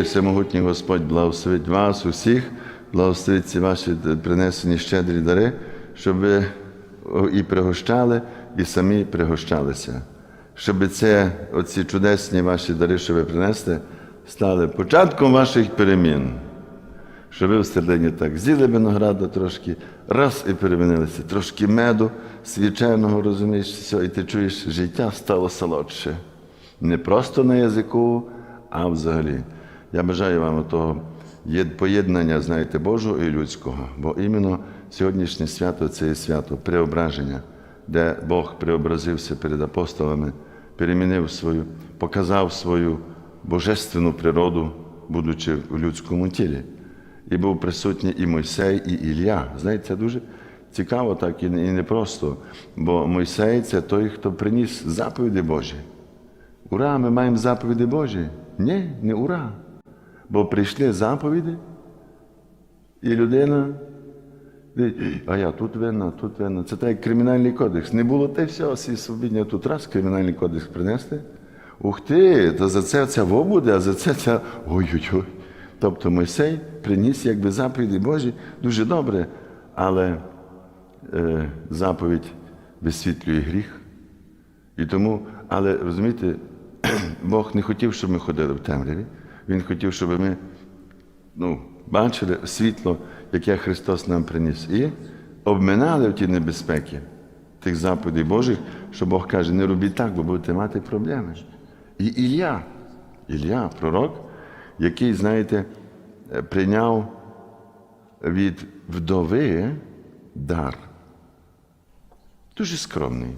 Всемогутній Господь благословить вас усіх, благословить ці ваші принесені щедрі дари, щоб ви і пригощали, і самі пригощалися. Щоб це, оці чудесні ваші дари, що ви принесли, стали початком ваших перемін. Щоб ви в середині так з'їли винограда трошки, раз і перемінилися, трошки меду, свіченого, розумієш, все, і ти чуєш, життя стало солодше. Не просто на язику, а взагалі. Я бажаю вам того поєднання, знаєте, Божого і людського, бо іменно сьогоднішнє свято це є свято преображення, де Бог преобразився перед апостолами, перемінив свою, показав свою божественну природу, будучи в людському тілі. І був присутній і Мойсей, і Ілля. Знаєте, це дуже цікаво, так і непросто. Бо Мойсей це той, хто приніс заповіді Божі. Ура, ми маємо заповіді Божі. Ні, не ура. Бо прийшли заповіді, і людина. А я тут винна, тут винна. Це так як кримінальний кодекс. Не було те все, всі свобідні тут раз кримінальний кодекс принесли. Ух ти, то за це ця во буде, а за це ця. Ой-ой-ой. Тобто Мойсей приніс якби заповіді Божі дуже добре, але е, заповідь висвітлює гріх. І тому, але розумієте, Бог не хотів, щоб ми ходили в темряві. Він хотів, щоб ми ну, бачили світло, яке Христос нам приніс. І обминали в ті небезпеки тих заповідей Божих, що Бог каже, не робіть так, бо будете мати проблеми. І Ілля, Ілля, пророк, який, знаєте, е, прийняв від вдови дар. Дуже скромний.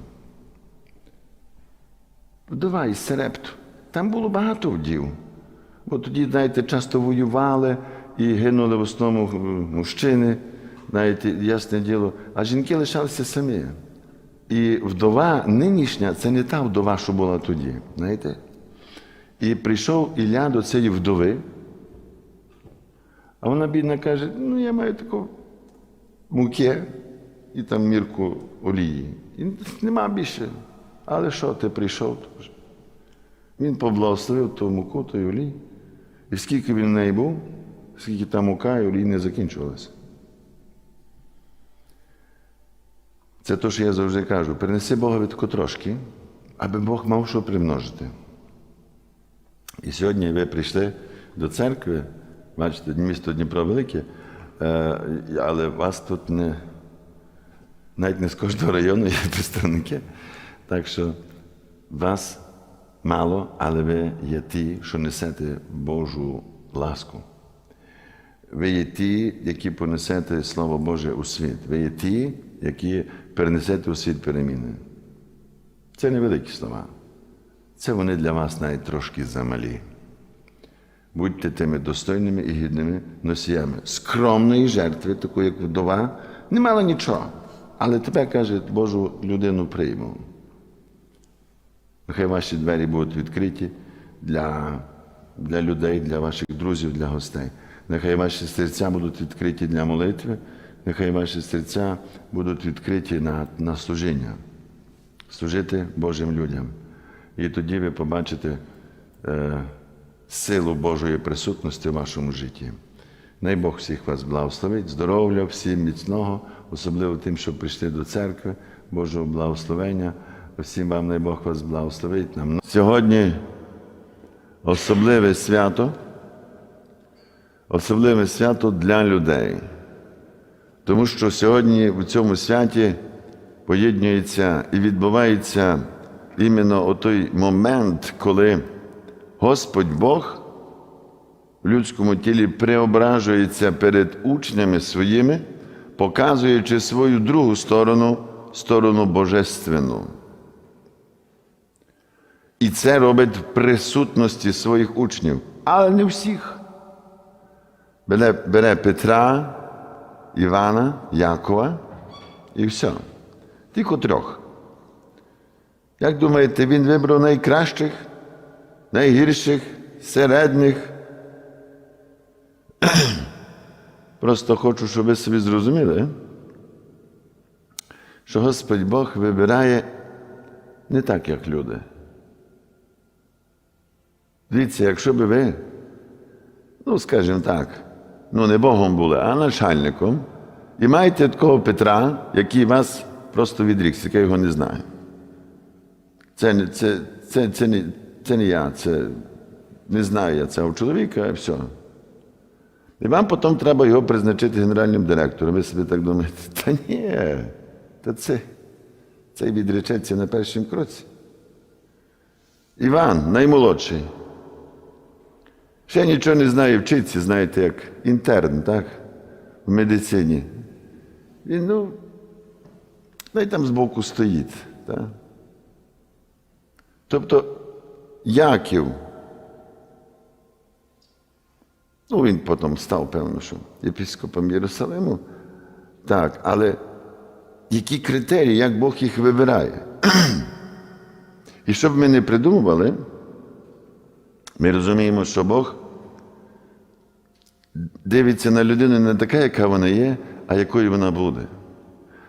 Вдова із Серепту. Там було багато вдів. Бо тоді, знаєте, часто воювали і гинули в основному е, мужчини, знаєте, ясне діло, а жінки лишалися самі. І вдова нинішня це не та вдова, що була тоді. знаєте. І прийшов Ілля до цієї вдови, а вона бідна каже: ну, я маю таку муки і там мірку олії. І нема більше. Але що ти прийшов? Він поблагословив ту муку, той олій. І скільки він в неї був, скільки там мука і олій не закінчувалося. Це те, що я завжди кажу: принеси Богові тако трошки, аби Бог мав що примножити. І сьогодні ви прийшли до церкви, бачите, місто Дніпро велике, е, але вас тут не, навіть не з кожного району є представники. Так що вас мало, але ви є ті, що несете Божу ласку. Ви є ті, які понесете Слово Боже у світ. Ви є ті, які перенесете у світ переміни. Це невеликі слова. Це вони для вас навіть замалі. Будьте тими достойними і гідними носіями скромної жертви, такої, як вдова, не мала нічого. Але тебе, каже, Божу людину прийму. Нехай ваші двері будуть відкриті для, для людей, для ваших друзів, для гостей. Нехай ваші серця будуть відкриті для молитви, нехай ваші серця будуть відкриті на, на служіння, служити Божим людям. І тоді ви побачите е, силу Божої присутності в вашому житті. Най Бог всіх вас благословить, здоров'я, всім міцного, особливо тим, що прийшли до церкви, Божого благословення. Всім вам най Бог вас благословить. Нам сьогодні особливе свято, особливе свято для людей. Тому що сьогодні в цьому святі поєднується і відбувається іменно той момент, коли Господь Бог в людському тілі преображується перед учнями своїми, показуючи свою другу сторону, сторону божественну. І це робить в присутності своїх учнів, але не всіх. Бере, бере Петра, Івана, Якова і все. Тільки трьох. Як думаєте, він вибрав найкращих, найгірших, середніх? Просто хочу, щоб ви собі зрозуміли, що Господь Бог вибирає не так, як люди. Дивіться, якщо би ви ну, скажімо так, ну не Богом були, а начальником. І маєте такого Петра, який вас просто відрікся, який його не знає. Це, це, це, це, не, це не я, це не знаю я цього чоловіка, і все. І вам потім треба його призначити генеральним директором. Ви собі так думаєте, та ні, та це, це відречеться на першому кроці. Іван, наймолодший. Ще нічого не знає, вчиться, знаєте, як інтерн, так? В медицині. Він, ну, най там збоку стоїть. Так? Тобто Яків, ну він потім став, певно, що єпископом Єрусалиму. Так, але які критерії, як Бог їх вибирає? І щоб ми не придумували, ми розуміємо, що Бог дивиться на людину не така, яка вона є, а якою вона буде.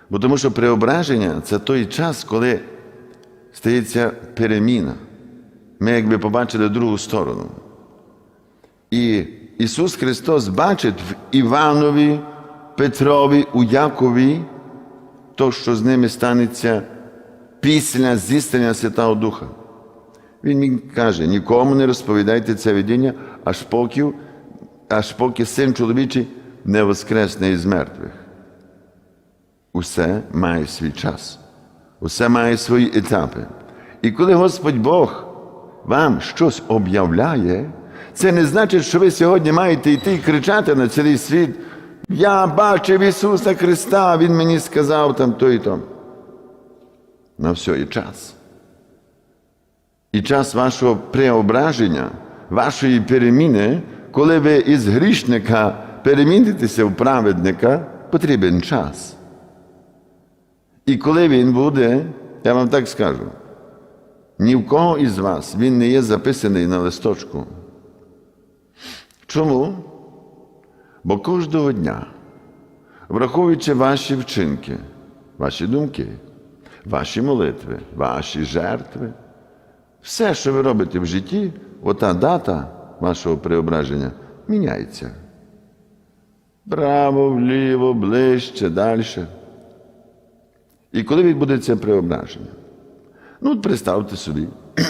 Бо тому що преображення це той час, коли стається переміна. Ми якби побачили другу сторону. І Ісус Христос бачить в Іванові, Петрові, у Якові то, що з ними станеться після зістання Святого Духа. Він каже, нікому не розповідайте це видіння, аж поки, аж поки син чоловічий не воскресне із мертвих. Усе має свій час, усе має свої етапи. І коли Господь Бог вам щось об'являє, це не значить, що ви сьогодні маєте йти і кричати на цілий світ. Я бачив Ісуса Христа, Він мені сказав там то і то. На все і час. І час вашого преображення, вашої переміни, коли ви із грішника перемінитеся в праведника, потрібен час. І коли він буде, я вам так скажу, ні в кого із вас він не є записаний на листочку. Чому? Бо кожного дня, враховуючи ваші вчинки, ваші думки, ваші молитви, ваші жертви, все, що ви робите в житті, ота дата вашого преображення міняється. Право, вліво, ближче, далі. І коли відбудеться преображення? Ну, от представте собі.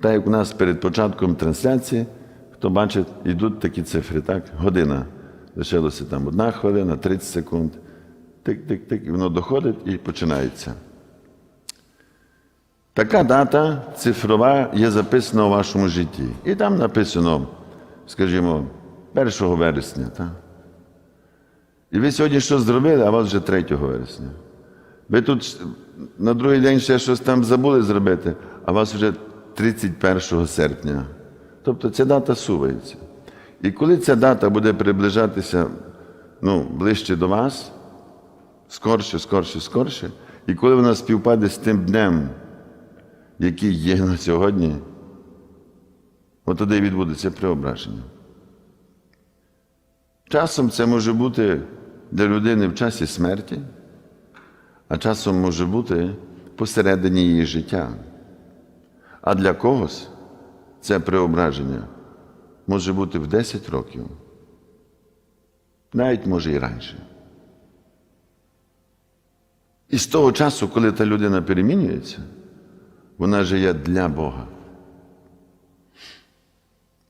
Так як у нас перед початком трансляції, хто бачить, йдуть такі цифри, так? Година. Лишилося там одна хвилина, 30 секунд. Тик-тик-тик, і воно доходить і починається. Така дата цифрова є записана у вашому житті. І там написано, скажімо, 1 вересня. Так? І ви сьогодні щось зробили, а у вас вже 3 вересня. Ви тут на другий день ще щось там забули зробити, а у вас вже 31 серпня. Тобто ця дата сувається. І коли ця дата буде приближатися ну, ближче до вас, скорше, скорше, скорше, і коли вона співпаде з тим днем, який є на сьогодні, от тоді відбудеться преображення. Часом це може бути для людини в часі смерті, а часом може бути посередині її життя. А для когось це преображення може бути в 10 років, навіть може і раніше. І з того часу, коли та людина перемінюється, вона живе для Бога.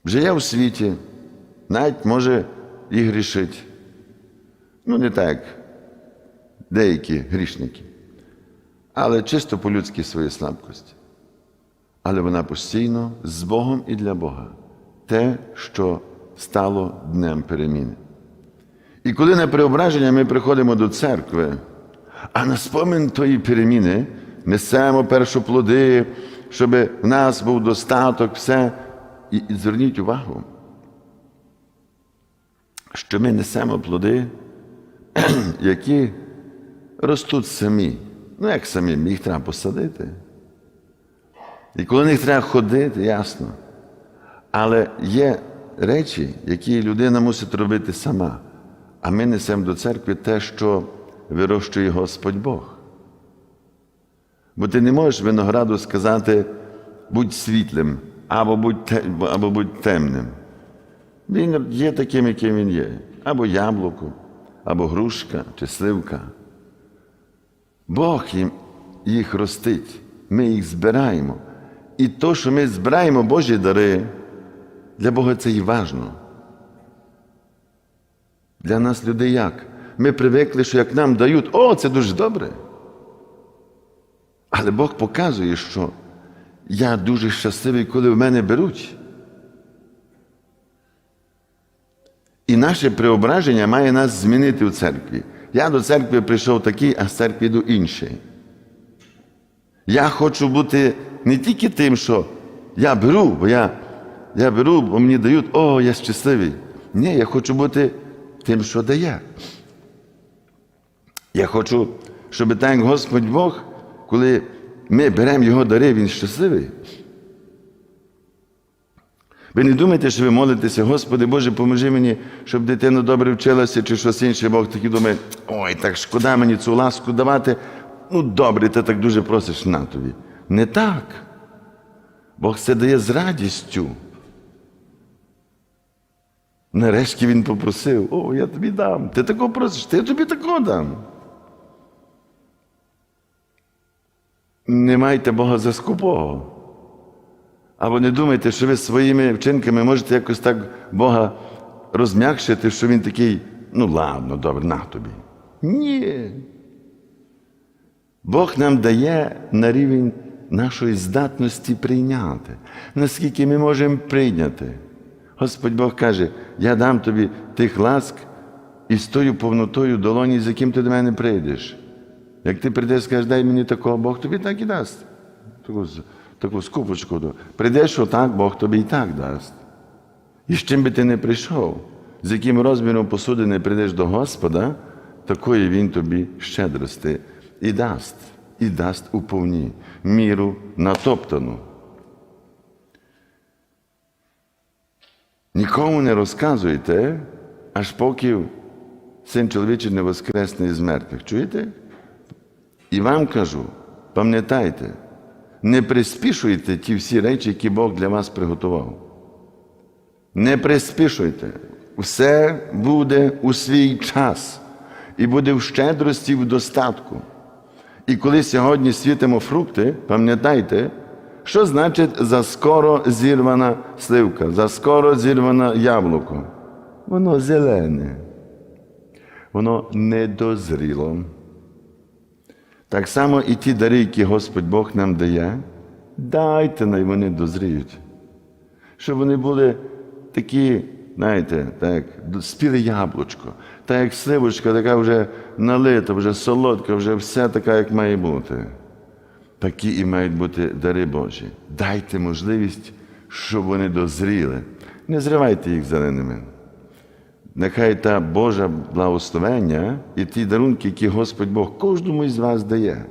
Живе у світі, навіть може і грішить. Ну, не так, як деякі грішники, але чисто по-людськи свої слабкості. Але вона постійно з Богом і для Бога. Те, що стало днем переміни. І коли на преображення ми приходимо до церкви, а на спомин тої переміни несемо першоплоди, щоб в нас був достаток, все. І, і зверніть увагу, що ми несемо плоди, які ростуть самі. Ну, як самі, їх треба посадити. І коли на них треба ходити, ясно. Але є речі, які людина мусить робити сама. А ми несемо до церкви те, що вирощує Господь Бог. Бо ти не можеш винограду сказати, будь світлим, або будь, або будь темним. Він є таким, яким він є. Або яблуко, або грушка чи сливка. Бог їм їх ростить, ми їх збираємо. І то, що ми збираємо Божі дари, для Бога це і важно. Для нас людей як? Ми привикли, що як нам дають, о, це дуже добре. Але Бог показує, що я дуже щасливий, коли в мене беруть. І наше преображення має нас змінити у церкві. Я до церкви прийшов такий, а з церкви йду інший. Я хочу бути не тільки тим, що я беру, бо я, я беру, бо мені дають, о, я щасливий. Ні, я хочу бути тим, що дає. Я хочу, щоб так Господь Бог, коли ми беремо Його дари, Він щасливий. Ви не думаєте, що ви молитеся, Господи Боже, поможи мені, щоб дитина добре вчилася чи щось інше. Бог такий думає, ой, так шкода мені цю ласку давати. Ну, добре, ти так дуже просиш на тобі. Не так. Бог це дає з радістю. Нарешті він попросив, о, я тобі дам. Ти такого просиш, ти я тобі такого дам. Не майте Бога за скупого. Або не думайте, що ви своїми вчинками можете якось так Бога розм'якшити, що Він такий, ну ладно, добре, на тобі. Ні. Бог нам дає на рівень нашої здатності прийняти, наскільки ми можемо прийняти. Господь Бог каже, я дам тобі тих ласк і з тою повнотою долоні, з яким ти до мене прийдеш. Як ти прийдеш, скажеш, дай мені такого, Бог тобі так і дасть. Таку, таку скупочку. Прийдеш отак, Бог тобі і так дасть. І з чим би ти не прийшов, з яким розміром посуди не прийдеш до Господа, такої Він тобі щедрости і дасть, і дасть у повні міру натоптану. Нікому не розказуйте, аж поки син чоловічий не воскресне із мертвих. Чуєте? І вам кажу, пам'ятайте, не приспішуйте ті всі речі, які Бог для вас приготував. Не приспішуйте. Все буде у свій час і буде в щедрості, в достатку. І коли сьогодні світимо фрукти, пам'ятайте, що значить за скоро зірвана сливка, за скоро зірване яблуко. Воно зелене, воно недозріло. Так само і ті дари, які Господь Бог нам дає, дайте най вони дозріють. Щоб вони були такі, знаєте, так, спіле яблучко, так як сливочка, така вже налита, вже солодка, вже все така, як має бути. Такі і мають бути дари Божі. Дайте можливість, щоб вони дозріли. Не зривайте їх зеленими. Нехай та Божа благословення і ті дарунки, які Господь Бог кожному із вас дає.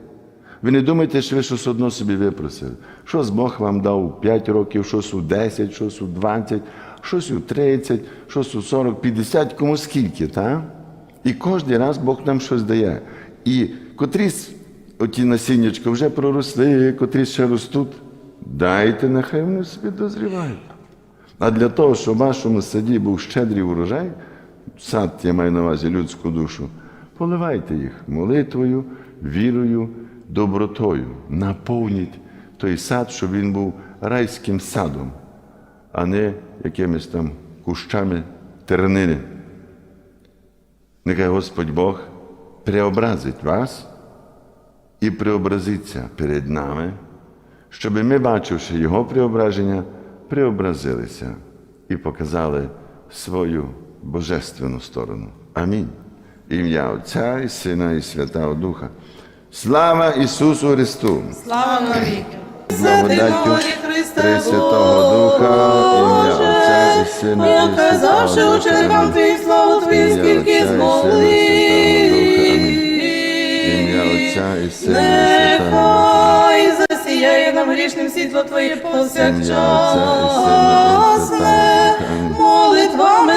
Ви не думайте, що ви щось одно собі випросили. Щось Бог вам дав у 5 років, щось у 10, щось у 20, щось у 30, щось у 40, 50, кому скільки, так? І кожен раз Бог нам щось дає. І котрісь оті насіннячка вже проросли, котрі ще ростуть. Дайте, нехай вони собі дозрівають. А для того, щоб в вашому саді був щедрий урожай, сад я маю на увазі людську душу, поливайте їх молитвою, вірою, добротою. Наповніть той сад, щоб він був райським садом, а не якимись там кущами тернини. Нехай Господь Бог преобразить вас і преобразиться перед нами, щоб ми, бачивши Його преображення, преобразилися і показали свою божественну сторону. Амінь. Ім'я Отця і Сина і Святого Духа. Слава Ісусу Христу! Слава навіки! Благодаттю Пресвятого Духа, ім'я Отця і Сина і Я Святого Духа. ученикам Амінь. твоїх славу твої, Ім'я скільки Отця змогли. Ім'я Отця і Сина і Святого Духа. Нехай засіяє нам грішним світло Твоє повсякчас. Молитвами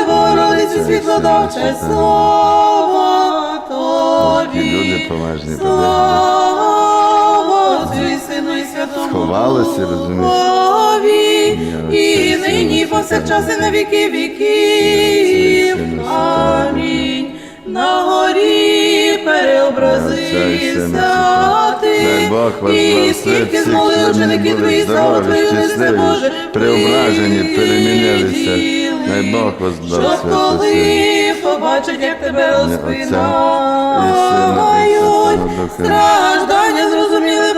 Богородиці світло давче слава Тобі. люди поважні Слава і Сину і Святому Сховалися, розумієш? І нині, повсякчас, і на віки віків. Амінь. На горі переобразився ти, і скільки змоли ученики твої, слава твою, не Боже, преображені, перемінилися. Най Бог вас Щоб коли побачать, як тебе розпинають, страждання зрозуміли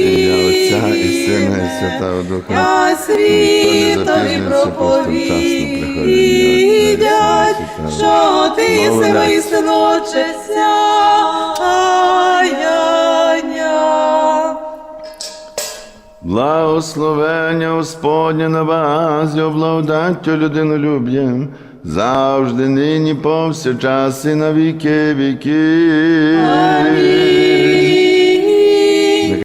Ім'я Отця і. Сина, і Святого Духа. Я світові проповідять, що ти єси Молодець. воістину Благословення Господня на вас, його благодаттю людинолюб'ям, завжди нині повсякчас і на віки віки. Амінь.